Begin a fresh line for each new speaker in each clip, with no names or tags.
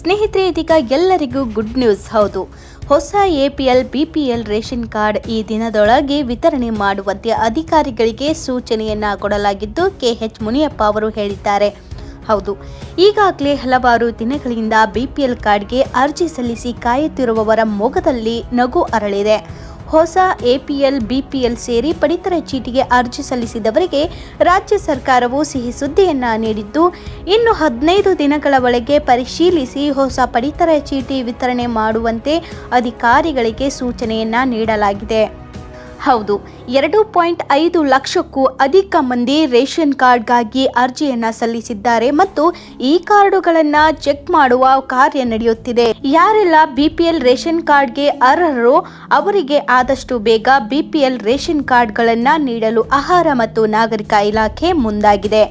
ಸ್ನೇಹಿತರೆ ಇದೀಗ ಎಲ್ಲರಿಗೂ ಗುಡ್ ನ್ಯೂಸ್ ಹೌದು ಹೊಸ ಪಿ ಎಲ್ ರೇಷನ್ ಕಾರ್ಡ್ ಈ ದಿನದೊಳಗೆ ವಿತರಣೆ ಮಾಡುವಂತೆ ಅಧಿಕಾರಿಗಳಿಗೆ ಸೂಚನೆಯನ್ನ ಕೊಡಲಾಗಿದ್ದು ಎಚ್ ಮುನಿಯಪ್ಪ ಅವರು ಹೇಳಿದ್ದಾರೆ ಹೌದು ಈಗಾಗಲೇ ಹಲವಾರು ದಿನಗಳಿಂದ ಬಿ ಪಿ ಎಲ್ ಕಾರ್ಡ್ಗೆ ಅರ್ಜಿ ಸಲ್ಲಿಸಿ ಕಾಯುತ್ತಿರುವವರ ಮೊಗದಲ್ಲಿ ನಗು ಅರಳಿದೆ ಹೊಸ ಎಪಿಎಲ್ ಬಿಪಿಎಲ್ ಸೇರಿ ಪಡಿತರ ಚೀಟಿಗೆ ಅರ್ಜಿ ಸಲ್ಲಿಸಿದವರಿಗೆ ರಾಜ್ಯ ಸರ್ಕಾರವು ಸಿಹಿ ಸುದ್ದಿಯನ್ನ ನೀಡಿದ್ದು ಇನ್ನು ಹದಿನೈದು ದಿನಗಳ ಒಳಗೆ ಪರಿಶೀಲಿಸಿ ಹೊಸ ಪಡಿತರ ಚೀಟಿ ವಿತರಣೆ ಮಾಡುವಂತೆ ಅಧಿಕಾರಿಗಳಿಗೆ ಸೂಚನೆಯನ್ನ ನೀಡಲಾಗಿದೆ ಹೌದು ಎರಡು ಪಾಯಿಂಟ್ ಐದು ಲಕ್ಷಕ್ಕೂ ಅಧಿಕ ಮಂದಿ ರೇಷನ್ ಕಾರ್ಡ್ಗಾಗಿ ಅರ್ಜಿಯನ್ನು ಸಲ್ಲಿಸಿದ್ದಾರೆ ಮತ್ತು ಈ ಕಾರ್ಡುಗಳನ್ನು ಚೆಕ್ ಮಾಡುವ ಕಾರ್ಯ ನಡೆಯುತ್ತಿದೆ ಯಾರೆಲ್ಲ ಬಿಪಿಎಲ್ ರೇಷನ್ ಕಾರ್ಡ್ಗೆ ಅರ್ಹರು ಅವರಿಗೆ ಆದಷ್ಟು ಬೇಗ ಬಿಪಿಎಲ್ ರೇಷನ್ ಕಾರ್ಡ್ಗಳನ್ನ ನೀಡಲು ಆಹಾರ ಮತ್ತು ನಾಗರಿಕ ಇಲಾಖೆ ಮುಂದಾಗಿದೆ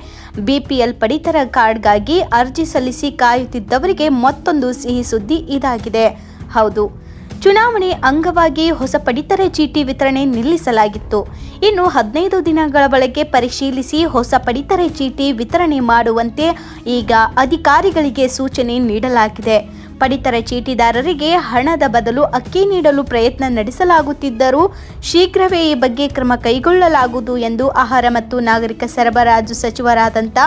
ಬಿಪಿಎಲ್ ಪಡಿತರ ಕಾರ್ಡ್ಗಾಗಿ ಅರ್ಜಿ ಸಲ್ಲಿಸಿ ಕಾಯುತ್ತಿದ್ದವರಿಗೆ ಮತ್ತೊಂದು ಸಿಹಿ ಸುದ್ದಿ ಇದಾಗಿದೆ ಹೌದು ಚುನಾವಣೆ ಅಂಗವಾಗಿ ಹೊಸ ಪಡಿತರ ಚೀಟಿ ವಿತರಣೆ ನಿಲ್ಲಿಸಲಾಗಿತ್ತು ಇನ್ನು ಹದಿನೈದು ದಿನಗಳ ಒಳಗೆ ಪರಿಶೀಲಿಸಿ ಹೊಸ ಪಡಿತರ ಚೀಟಿ ವಿತರಣೆ ಮಾಡುವಂತೆ ಈಗ ಅಧಿಕಾರಿಗಳಿಗೆ ಸೂಚನೆ ನೀಡಲಾಗಿದೆ ಪಡಿತರ ಚೀಟಿದಾರರಿಗೆ ಹಣದ ಬದಲು ಅಕ್ಕಿ ನೀಡಲು ಪ್ರಯತ್ನ ನಡೆಸಲಾಗುತ್ತಿದ್ದರೂ ಶೀಘ್ರವೇ ಈ ಬಗ್ಗೆ ಕ್ರಮ ಕೈಗೊಳ್ಳಲಾಗುವುದು ಎಂದು ಆಹಾರ ಮತ್ತು ನಾಗರಿಕ ಸರಬರಾಜು ಸಚಿವರಾದಂಥ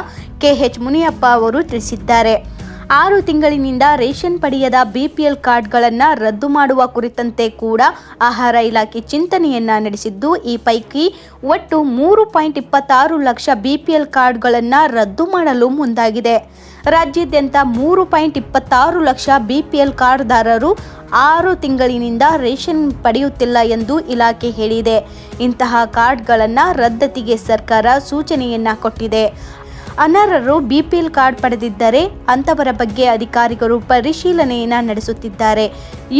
ಕೆಎಚ್ ಮುನಿಯಪ್ಪ ಅವರು ತಿಳಿಸಿದ್ದಾರೆ ಆರು ತಿಂಗಳಿನಿಂದ ರೇಷನ್ ಪಡೆಯದ ಬಿಪಿಎಲ್ ಕಾರ್ಡ್ಗಳನ್ನು ರದ್ದು ಮಾಡುವ ಕುರಿತಂತೆ ಕೂಡ ಆಹಾರ ಇಲಾಖೆ ಚಿಂತನೆಯನ್ನ ನಡೆಸಿದ್ದು ಈ ಪೈಕಿ ಒಟ್ಟು ಮೂರು ಪಾಯಿಂಟ್ ಇಪ್ಪತ್ತಾರು ಲಕ್ಷ ಬಿಪಿಎಲ್ ಕಾರ್ಡ್ಗಳನ್ನು ರದ್ದು ಮಾಡಲು ಮುಂದಾಗಿದೆ ರಾಜ್ಯಾದ್ಯಂತ ಮೂರು ಪಾಯಿಂಟ್ ಇಪ್ಪತ್ತಾರು ಲಕ್ಷ ಬಿಪಿಎಲ್ ಕಾರ್ಡ್ದಾರರು ಆರು ತಿಂಗಳಿನಿಂದ ರೇಷನ್ ಪಡೆಯುತ್ತಿಲ್ಲ ಎಂದು ಇಲಾಖೆ ಹೇಳಿದೆ ಇಂತಹ ಕಾರ್ಡ್ಗಳನ್ನು ರದ್ದತಿಗೆ ಸರ್ಕಾರ ಸೂಚನೆಯನ್ನ ಕೊಟ್ಟಿದೆ ಅನರ್ಹರು ಬಿಪಿಎಲ್ ಕಾರ್ಡ್ ಪಡೆದಿದ್ದರೆ ಅಂತವರ ಬಗ್ಗೆ ಅಧಿಕಾರಿಗಳು ಪರಿಶೀಲನೆಯನ್ನು ನಡೆಸುತ್ತಿದ್ದಾರೆ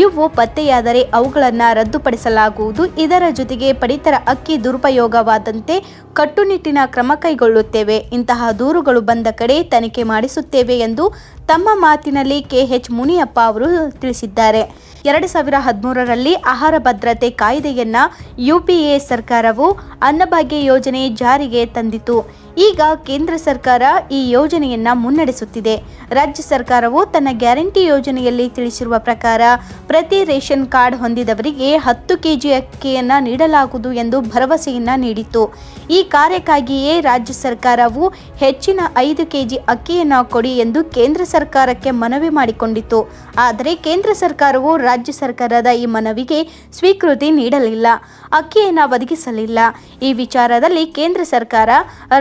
ಇವು ಪತ್ತೆಯಾದರೆ ಅವುಗಳನ್ನು ರದ್ದುಪಡಿಸಲಾಗುವುದು ಇದರ ಜೊತೆಗೆ ಪಡಿತರ ಅಕ್ಕಿ ದುರುಪಯೋಗವಾದಂತೆ ಕಟ್ಟುನಿಟ್ಟಿನ ಕ್ರಮ ಕೈಗೊಳ್ಳುತ್ತೇವೆ ಇಂತಹ ದೂರುಗಳು ಬಂದ ಕಡೆ ತನಿಖೆ ಮಾಡಿಸುತ್ತೇವೆ ಎಂದು ತಮ್ಮ ಮಾತಿನಲ್ಲಿ ಕೆಎಚ್ ಮುನಿಯಪ್ಪ ಅವರು ತಿಳಿಸಿದ್ದಾರೆ ಎರಡು ಸಾವಿರ ಹದಿಮೂರರಲ್ಲಿ ಆಹಾರ ಭದ್ರತೆ ಕಾಯ್ದೆಯನ್ನ ಯುಪಿಎ ಸರ್ಕಾರವು ಅನ್ನಭಾಗ್ಯ ಯೋಜನೆ ಜಾರಿಗೆ ತಂದಿತು ಈಗ ಕೇಂದ್ರ ಸರ್ಕಾರ ಈ ಯೋಜನೆಯನ್ನ ಮುನ್ನಡೆಸುತ್ತಿದೆ ರಾಜ್ಯ ಸರ್ಕಾರವು ತನ್ನ ಗ್ಯಾರಂಟಿ ಯೋಜನೆಯಲ್ಲಿ ತಿಳಿಸಿರುವ ಪ್ರಕಾರ ಪ್ರತಿ ರೇಷನ್ ಕಾರ್ಡ್ ಹೊಂದಿದವರಿಗೆ ಹತ್ತು ಕೆಜಿ ಅಕ್ಕಿಯನ್ನು ನೀಡಲಾಗುವುದು ಎಂದು ಭರವಸೆಯನ್ನ ನೀಡಿತ್ತು ಈ ಕಾರ್ಯಕ್ಕಾಗಿಯೇ ರಾಜ್ಯ ಸರ್ಕಾರವು ಹೆಚ್ಚಿನ ಐದು ಕೆಜಿ ಅಕ್ಕಿಯನ್ನು ಕೊಡಿ ಎಂದು ಕೇಂದ್ರ ಸರ್ಕಾರಕ್ಕೆ ಮನವಿ ಮಾಡಿಕೊಂಡಿತ್ತು ಆದರೆ ಕೇಂದ್ರ ಸರ್ಕಾರವು ರಾಜ್ಯ ಸರ್ಕಾರದ ಈ ಮನವಿಗೆ ಸ್ವೀಕೃತಿ ನೀಡಲಿಲ್ಲ ಅಕ್ಕಿಯನ್ನು ಒದಗಿಸಲಿಲ್ಲ ಈ ವಿಚಾರದಲ್ಲಿ ಕೇಂದ್ರ ಸರ್ಕಾರ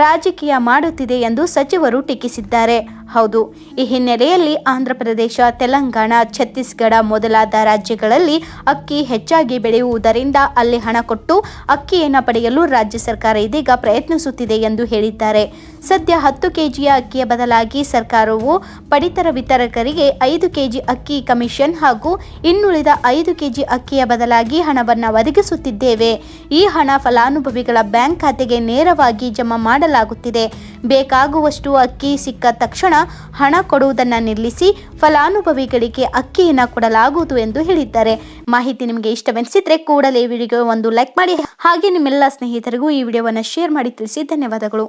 ರಾಜ್ಯ ರಾಜಕೀಯ ಮಾಡುತ್ತಿದೆ ಎಂದು ಸಚಿವರು ಟೀಕಿಸಿದ್ದಾರೆ ಹೌದು ಈ ಹಿನ್ನೆಲೆಯಲ್ಲಿ ಆಂಧ್ರಪ್ರದೇಶ ತೆಲಂಗಾಣ ಛತ್ತೀಸ್ಗಢ ಮೊದಲಾದ ರಾಜ್ಯಗಳಲ್ಲಿ ಅಕ್ಕಿ ಹೆಚ್ಚಾಗಿ ಬೆಳೆಯುವುದರಿಂದ ಅಲ್ಲಿ ಹಣ ಕೊಟ್ಟು ಅಕ್ಕಿಯನ್ನು ಪಡೆಯಲು ರಾಜ್ಯ ಸರ್ಕಾರ ಇದೀಗ ಪ್ರಯತ್ನಿಸುತ್ತಿದೆ ಎಂದು ಹೇಳಿದ್ದಾರೆ ಸದ್ಯ ಹತ್ತು ಕೆಜಿಯ ಅಕ್ಕಿಯ ಬದಲಾಗಿ ಸರ್ಕಾರವು ಪಡಿತರ ವಿತರಕರಿಗೆ ಐದು ಕೆಜಿ ಅಕ್ಕಿ ಕಮಿಷನ್ ಹಾಗೂ ಇನ್ನುಳಿದ ಐದು ಕೆಜಿ ಅಕ್ಕಿಯ ಬದಲಾಗಿ ಹಣವನ್ನು ಒದಗಿಸುತ್ತಿದ್ದೇವೆ ಈ ಹಣ ಫಲಾನುಭವಿಗಳ ಬ್ಯಾಂಕ್ ಖಾತೆಗೆ ನೇರವಾಗಿ ಜಮಾ ಮಾಡಲಾಗುತ್ತಿದೆ ಬೇಕಾಗುವಷ್ಟು ಅಕ್ಕಿ ಸಿಕ್ಕ ತಕ್ಷಣ ಹಣ ಕೊಡುವುದನ್ನು ನಿಲ್ಲಿಸಿ ಫಲಾನುಭವಿಗಳಿಗೆ ಅಕ್ಕಿಯನ್ನು ಕೊಡಲಾಗುವುದು ಎಂದು ಹೇಳಿದ್ದಾರೆ ಮಾಹಿತಿ ನಿಮಗೆ ಇಷ್ಟವೆನಿಸಿದ್ರೆ ಕೂಡಲೇ ವಿಡಿಯೋ ಒಂದು ಲೈಕ್ ಮಾಡಿ ಹಾಗೆ ನಿಮ್ಮೆಲ್ಲ ಸ್ನೇಹಿತರಿಗೂ ಈ ವಿಡಿಯೋವನ್ನು ಶೇರ್ ಮಾಡಿ ತಿಳಿಸಿ ಧನ್ಯವಾದಗಳು